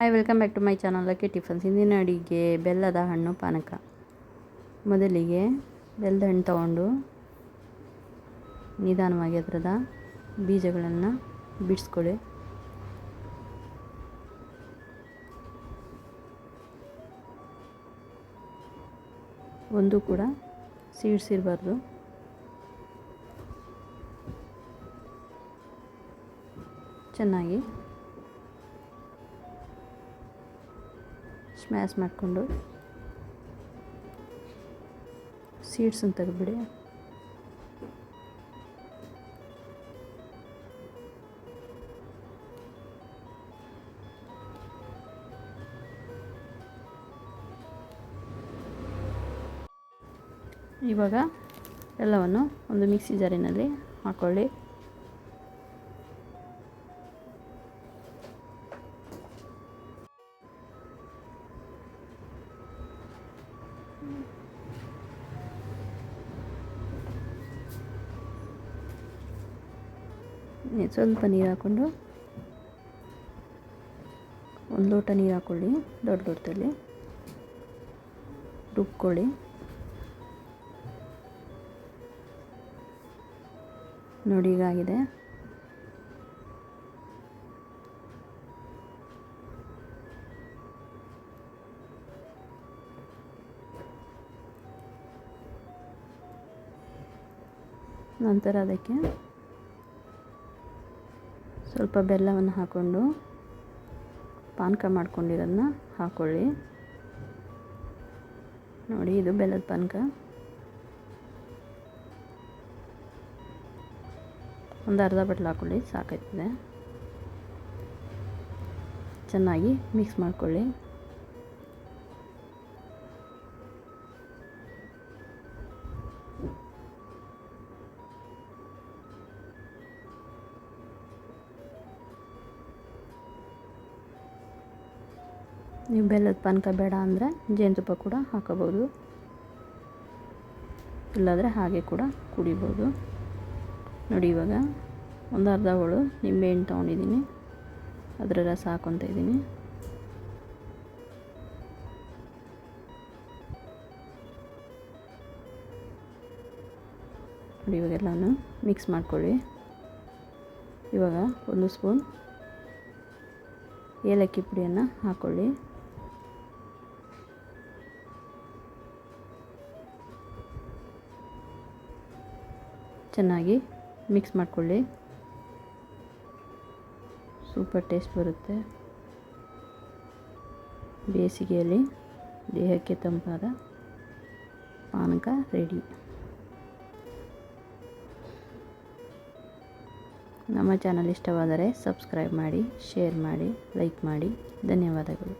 Hi welcome back to my channel lucky tiffins ಇಂದಿನ ಅಡಿಗೆ ಬೆಲ್ಲದ ಹಣ್ಣು ಪಾನಕ. ಮೊದಲಿಗೆ ಬೆಲ್ಲದ ಹಣ್ಣು ತಗೊಂಡು ನಿಧಾನವಾಗಿ ಅದರದ ಬೀಜಗಳನ್ನು ಬಿಡಿಸ್ಕೊಳ್ಳಿ ಒಂದು ಕೂಡ ಸೀಡ್ಸ್ ಇರಬಾರ್ದು. ಚೆನ್ನಾಗಿ ಸ್ಮ್ಯಾಶ್ ಮಾಡಿಕೊಂಡು ಸೀಡ್ಸನ್ನು ತೆಗೆದ್ಬಿಡಿ. ಇವಾಗ ಎಲ್ಲವನ್ನು ಒಂದು ಮಿಕ್ಸಿ ಜಾರಿನಲ್ಲಿ ಹಾಕ್ಕೊಳ್ಳಿ ಸ್ವಲ್ಪ ನೀರು ಹಾಕ್ಕೊಂಡು ಒಂದು ಲೋಟ ನೀರು ಹಾಕ್ಕೊಳ್ಳಿ ದೊಡ್ಡ ಲೋಟದಲ್ಲಿ ರುಬ್ಕೊಳ್ಳಿ. ನೋಡಿ ಈಗ ಆಗಿದೆ. ನಂತರ ಅದಕ್ಕೆ ಸ್ವಲ್ಪ ಬೆಲ್ಲವನ್ನು ಹಾಕ್ಕೊಂಡು ಪಾನಕ ಮಾಡ್ಕೊಂಡಿರೋದನ್ನ ಹಾಕ್ಕೊಳ್ಳಿ ನೋಡಿ, ಇದು ಬೆಲ್ಲದ ಪಾನಕ. ಒಂದು ಅರ್ಧ ಬಟ್ಲು ಹಾಕ್ಕೊಳ್ಳಿ ಸಾಕಾಯ್ತದೆ ಚೆನ್ನಾಗಿ ಮಿಕ್ಸ್ ಮಾಡ್ಕೊಳ್ಳಿ. ನೀವು ಬೆಲ್ಲದ ಪಾನಕ ಬೇಡ ಅಂದರೆ ಜೇನುತುಪ್ಪ ಕೂಡ ಹಾಕೋಬೋದು ಇಲ್ಲಾದರೆ ಹಾಗೆ ಕೂಡ ಕುಡಿಬೋದು ನೋಡಿ ಇವಾಗ ಒಂದು ಅರ್ಧ ಹೋಳು ನಿಂಬೆಹಣ್ಣು ತೊಗೊಂಡಿದ್ದೀನಿ. ಅದರ ರಸ ಹಾಕೊತ ಇದ್ದೀನಿ. ನೋಡಿ ಇವಾಗೆಲ್ಲನೂ ಮಿಕ್ಸ್ ಮಾಡ್ಕೊಳ್ಳಿ. ಇವಾಗ ಒಂದು ಸ್ಪೂನ್ ಏಲಕ್ಕಿ ಪುಡಿಯನ್ನು ಹಾಕ್ಕೊಳ್ಳಿ ಚೆನ್ನಾಗಿ ಮಿಕ್ಸ್ ಮಾಡಿಕೊಳ್ಳಿ. ಸೂಪರ್ ಟೇಸ್ಟ್ ಬರುತ್ತೆ. ಬೇಸಿಗೆಯಲ್ಲಿ ದೇಹಕ್ಕೆ ತಂಪಾದ ಪಾನಕ ರೆಡಿ. ನಮ್ಮ ಚಾನಲ್ ಇಷ್ಟವಾದರೆ ಸಬ್ಸ್ಕ್ರೈಬ್ ಮಾಡಿ, ಶೇರ್ ಮಾಡಿ, ಲೈಕ್ ಮಾಡಿ. ಧನ್ಯವಾದಗಳು.